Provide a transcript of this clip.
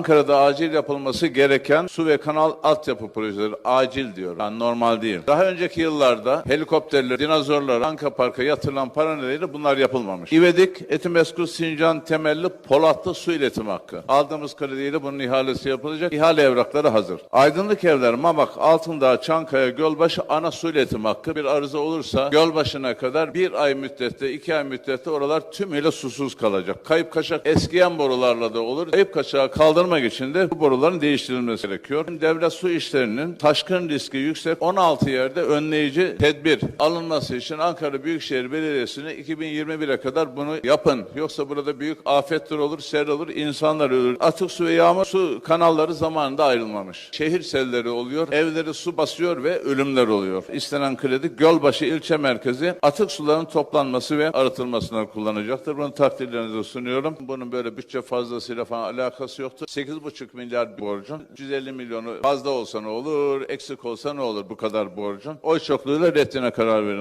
Ankara'da acil yapılması gereken su ve kanal altyapı projeleri acil diyor. Yani normal değil. Daha önceki yıllarda helikopterler, dinozorlar, Anka Park'a yatırılan para nedeniyle bunlar yapılmamış. İvedik, Etimesgut, Sincan temelli Polatlı su iletim hakkı. Aldığımız krediyle bunun ihalesi yapılacak. İhale evrakları hazır. Aydınlık Evler, Mamak, Altındağ, Çankaya, Gölbaşı ana su iletim hakkı. Bir arıza olursa Gölbaşı'na kadar bir ay müddette, iki ay müddette oralar tümüyle susuz kalacak. Kayıp kaçak eskiyen borularla da olur. Kayıp kaçağı kaldırmak için de bu boruların değiştirilmesi gerekiyor. Devlet su işlerinin taşkın riski yüksek 16 yerde önleyici tedbir alınması için Ankara Büyükşehir Belediyesi'ne 2021'e kadar bunu yapın. Yoksa burada büyük afetler olur, sel olur, insanlar ölür. Atık su ve yağmur su kanalları zamanında ayrılmamış. Şehir selleri oluyor, evleri su basıyor ve ölümler oluyor. İstenen kredi Gölbaşı ilçe merkezi atık suların toplanması ve arıtılmasına kullanacaktır. Bunu takdirlerinize sunuyorum. Bunun böyle bütçe fazlasıyla falan alakası yoktur. 8,5 milyar borcun 150 milyonu fazla olsa ne olur, eksik olsa ne olur bu kadar borcun. Oy çokluğuyla reddine karar verin.